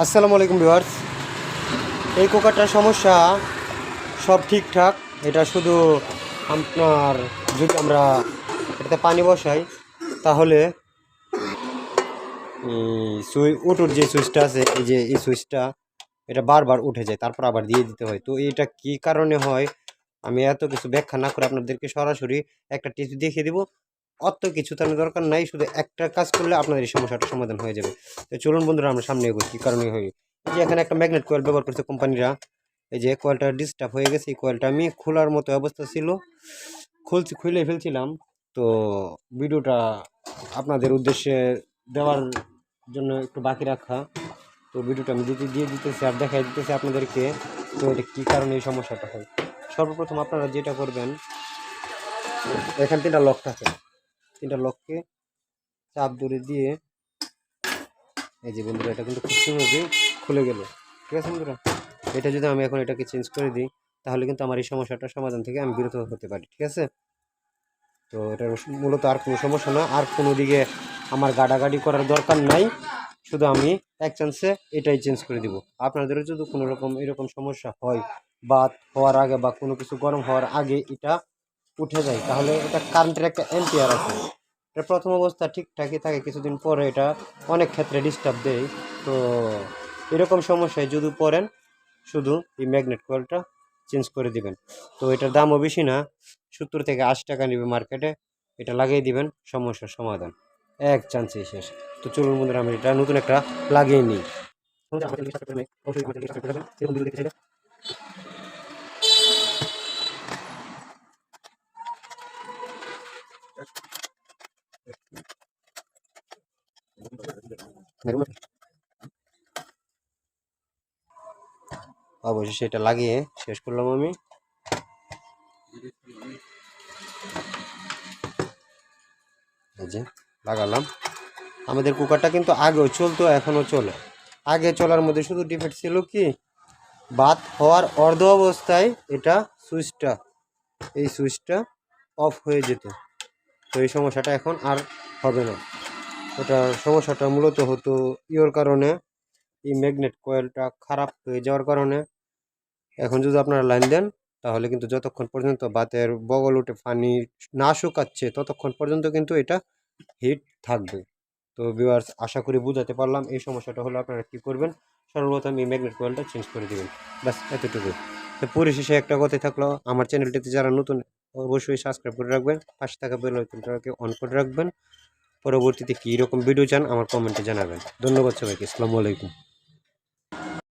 আসসালামু আলাইকুম ভিউয়ার্স। এই কুকারটার সমস্যা সব ঠিকঠাক। এটা শুধু আপনার যদি আমরা এটাতে পানি বসাই, তাহলে সুই উটুর যে সুইচটা আছে, এই যে এই সুইচটা, এটা বারবার উঠে যায়, তারপর আবার দিয়ে দিতে হয়। তো এটা কি কারণে হয়? আমি এত কিছু ব্যাখ্যা না করে আপনাদেরকে সরাসরি একটা টিপস দেখিয়ে দিব। অত কিছু তার দরকার নাই, শুধু একটা কাজ করলে আপনাদের এই সমস্যাটা সমাধান হয়ে যাবে। তো চলুন বন্ধুরা, আমরা সামনে এগোই। কী কারণে হয় যে এখানে একটা ম্যাগনেট কয়েল ব্যবহার করছে কোম্পানিরা এই যে কয়েলটা ডিস্টার্ব হয়ে গেছে, এই কয়েলটা আমি খোলার মতো অবস্থা ছিল। খুলছি, খুলে ফেলছিলাম। তো ভিডিওটা আপনাদের উদ্দেশ্যে দেওয়ার জন্য একটু বাকি রাখা। তো ভিডিওটা আমি দিতে, দিয়ে দিতেছি আর দেখাই দিতেছি আপনাদেরকে। তো এটা কী কারণে এই সমস্যাটা হয়? সর্বপ্রথম আপনারা যেটা করবেন, এখান থেকে লক থাকে তিনটা লককে চাপ ধরে দিয়ে, এই যে বন্ধুরা, এটা কিন্তু খুব সহজে খুলে গেল। ঠিক আছে বন্ধুরা? এটা যদি আমি এখন এটাকে চেঞ্জ করে দিই, তাহলে কিন্তু আমার এই সমস্যাটার সমাধান থেকে আমি বিরত হতে পারি, ঠিক আছে? তো এটা মূলত আর কোনো সমস্যা না, আর কোনো দিকে আমার গাডাগাডি করার দরকার নাই। শুধু আমি এক চান্সে এটাই চেঞ্জ করে দিব। আপনাদেরও যদি কোনো রকম এরকম সমস্যা হয় বা হওয়ার আগে বা কোনো কিছু গরম হওয়ার আগে এটা উঠে যায়, তাহলে এটা কারেন্টের একটা এম্পিয়ার আছে। এটা প্রথম অবস্থা ঠিকঠাকই থাকে, কিছুদিন পরে এটা অনেক ক্ষেত্রে ডিস্টার্ব দেয়। তো এরকম সমস্যায় যদি পড়েন, শুধু এই ম্যাগনেট কয়েলটা চেঞ্জ করে দিবেন। তো এটার দামও বেশি না, সত্তর থেকে আশি টাকা নেবে মার্কেটে এটা লাগিয়ে দিবেন, সমস্যার সমাধান। এক চান্সেই শেষ। তো চলুন বন্ধুরা আমি এটা নতুন একটা লাগিয়ে নিই। অবশ্যই সেটা লাগিয়ে শেষ করলাম আমি। এই যে, লাগালাম। আমাদের কুকারটা কিন্তু আগেও চলতো, এখনও চলে। আগে চলার মধ্যে শুধু ডিফেক্ট ছিল কি, বাদ হওয়ার অর্ধ অবস্থায় এটা সুইচটা, এই সুইচটা অফ হয়ে যেত। তো এই সমস্যাটা এখন আর হবে না। ওটা সমস্যাটা মূলত হতো ইওর কারণে, এই ম্যাগনেট কয়েলটা খারাপ হয়ে যাওয়ার কারণে। এখন যদি আপনারা লাইন দেন, তাহলে কিন্তু যতক্ষণ পর্যন্ত বাতের বগল উঠে পানি না শুকাচ্ছে, ততক্ষণ পর্যন্ত কিন্তু এটা হিট থাকবে। তো ভিউয়ার্স, আশা করি বুঝাতে পারলাম এই সমস্যাটা হলে আপনারা কী করবেন। সর্বপ্রথম এই ম্যাগনেট কয়েলটা চেঞ্জ করে দেবেন। ব্যাস, এতটুকু। তো পরিশেষে একটা কথাই থাকল, আমার চ্যানেলটিতে যারা নতুন, অবশ্যই সাবস্ক্রাইব করে রাখবেন, পাশে থাকা বেল আইকনটাকে অন করে রাখবেন। পরবর্তীতে কী রকম ভিডিও চান আমার কমেন্টে জানাবেন। ধন্যবাদ সবাইকে আসসালামু আলাইকুম।